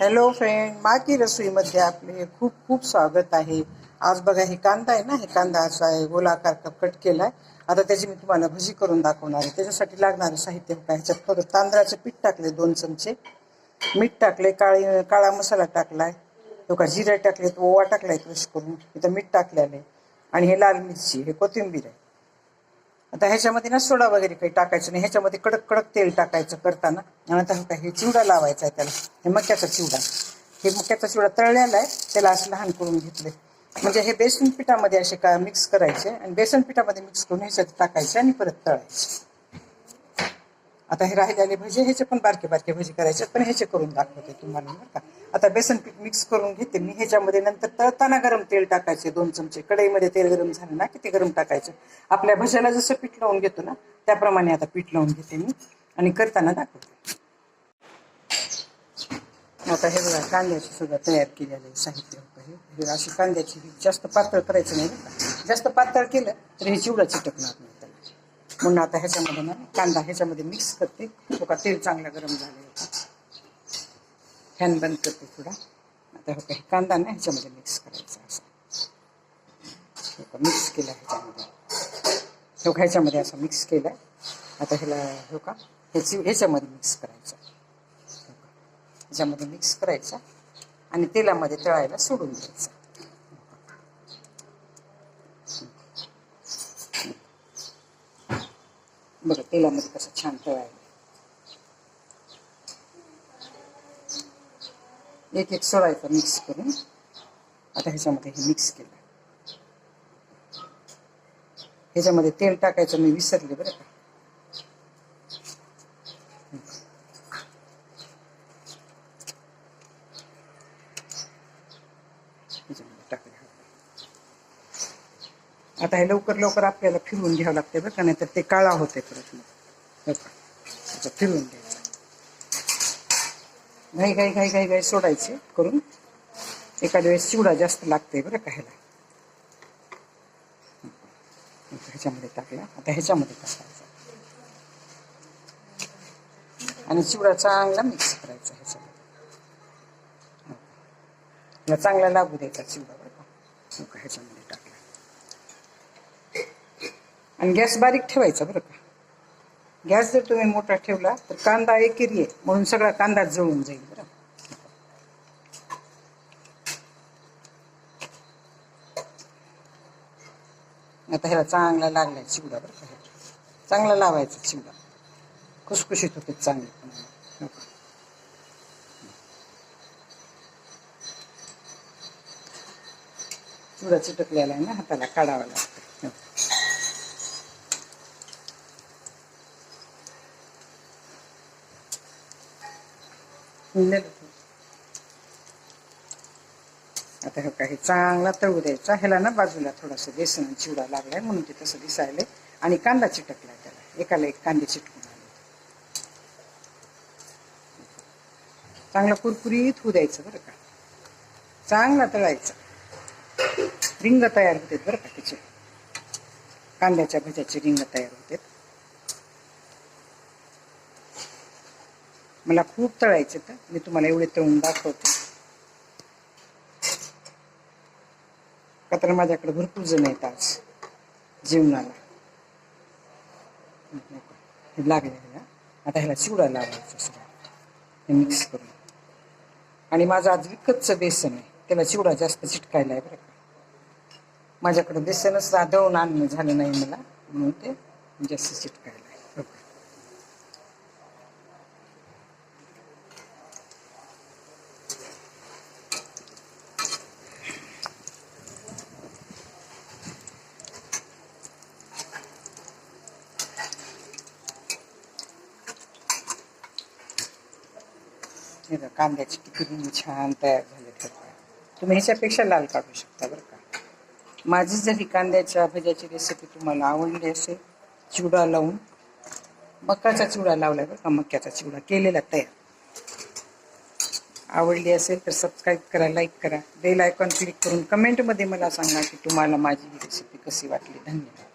Hello friend माकी रसोईमध्ये आपले खूप खूप स्वागत आहे. आज बघा हे कांदा आहे ना? हे कांदा असा आहे गोलाकार कट केला आहे आता त्याची मी तुम्हाला भजी करून दाखवणार आहे. त्याच्यासाठी लागणारं साहित्य काय ह्याच्यात परत तांदळाचं पीठ टाकले दोन चमचे. मीठ टाकले काळी काळा मसाला टाकलाय. तो का जिरा टाकले तो ओवा टाकलाय क्रश करून. इथं मीठ टाकलेलं आहे. आणि हे लाल मिरची हे कोथिंबीर आहे. आता ह्याच्यामध्ये ना सोडा वगैरे काही टाकायचं नाही. ह्याच्यामध्ये कडक कडक तेल टाकायचं करताना. आणि आता हे चिवडा लावायचा आहे त्याला. हे मक्याचा चिवडा. हे मक्याचा चिवडा तळलेला आहे. त्याला असं लहान करून घेतले. म्हणजे हे बेसन पिठामध्ये असे का मिक्स करायचे आणि बेसन पिठामध्ये मिक्स करून ह्याच्यात टाकायचे आणि परत तळायचे. आता हे राहिलेले भजे ह्याचे पण बारके बारके भजे करायचे पण ह्याचे करून दाखवते तुम्हाला बरं का. आता बेसन पीठ मिक्स करून घेते मी ह्याच्यामध्ये नंतर तळताना गरम तेल टाकायचे दोन चमचे. कढईमध्ये तेल गरम झालं ना किती गरम टाकायचं? आपल्या भज्याला जसं पीठ लावून घेतो ना त्याप्रमाणे आता पीठ लावून घेते मी आणि करताना दाखवते. आता हे बघा कांद्याची सुद्धा तयार केलेलं साहित्य होतं हे. अशी कांद्याची जास्त पातळ करायचं नाही जास्त पातळ केलं तर हे चिवडा चिटकणार नाही. म्हणून आता ह्याच्यामध्ये ना कांदा ह्याच्यामध्ये मिक्स करते. तो का तेल चांगला गरम झाले होता फॅन बंद करते थोडा. आता हो हे कांदा ना ह्याच्यामध्ये मिक्स करायचा असा. हो का मिक्स केला ह्याच्यामध्ये हो का ह्याच्यामध्ये असं मिक्स केला. आता ह्याला हो का ह्याची ह्याच्यामध्ये मिक्स करायचा. हो का ह्याच्यामध्ये मिक्स करायचा आणि तेलामध्ये तळायला सोडून द्यायचा. बघा तेलामध्ये कसं छान तळायला. एक एक सोडायचा मिक्स करून. आता ह्याच्यामध्ये हे मिक्स केलं. ह्याच्यामध्ये तेल टाकायचं मी विसरले बरं का ह्याच्यामध्ये टाकलं आता हे लवकर लवकर आपल्याला फिरवून घ्यावं लागते बरं का नाही तर ते काळा होते परत मग. बरं का? आता फिरवून घ्यायचं. घाई घाई घाई घाई घाई सोडायचे करून. एखाद्या वेळेस चिवडा जास्त लागते बरं का ह्याला. हो ह्याच्यामध्ये टाकला. आता ह्याच्यामध्ये टाकायचा. आणि चिवडा चांगला मिक्स करायचा ह्याच्यामध्ये. हो चांगला लागू द्यायचा चिवडा बरं हो का? ह्याच्यामध्ये टाकला आणि गॅस बारीक ठेवायचा बरं का. गॅस जर तुम्ही मोठा ठेवला तर कांदा एकेरी आहे म्हणून सगळा कांदा जळून जाईल बरं. आता ह्याला चांगला लागलाय चिवडा बरं का चांगला लावायचा चिवडा. खुसखुशीत होते चांगले. चिवडा चिटकलेला आहे ना हाताला काढावा लागतो हो. नेलं ते. आता हे काही चांगला तळू द्यायचा. ह्याला ना बाजूला थोडासा बेसन चिवडा लागलाय म्हणून ते तसं दिसायला आणि कांदा चिटकलाय त्याला. एकाला एक कांदे चिटकून आले. चांगला कुरकुरीत होऊ द्यायचं बरं का. चांगला तळायचा. रिंग तयार होते बरं का त्याचे. कांद्याच्या भज्याचे रिंग तयार होते मला खूप तळायचं तर मी तुम्हाला एवढे तळून दाखवते. का तर माझ्याकडे भरपूर जण आहेत आज जेवणाला हे लागले आता ह्याला चिवडा लावायचा सगळा. हे मिक्स करून. आणि माझं आज विकतचं बेसन आहे. त्याला चिवडा जास्त चिटकायला आहे बरं का. माझ्याकडं बेसनच दळून आणणं झालं नाही मला. म्हणून ते जास्त चिटकायला आहे. हो हे बघा, कांद्याची टिकिरी छान तयार झाले तुम्ही ह्याच्यापेक्षा लाल काढू शकता बरं का. माझी जरी कांद्याच्या भज्याची रेसिपी तुम्हाला आवडली असेल चिवडा लावून मकाचा चिवडा लावला बरं का मक्याचा चिवडा केलेला तयार. आवडली असेल तर सबस्क्राईब करा लाईक करा. बेल आयकॉन क्लिक करून कमेंटमध्ये मला सांगा की तुम्हाला माझी ही रेसिपी कशी वाटली. धन्यवाद.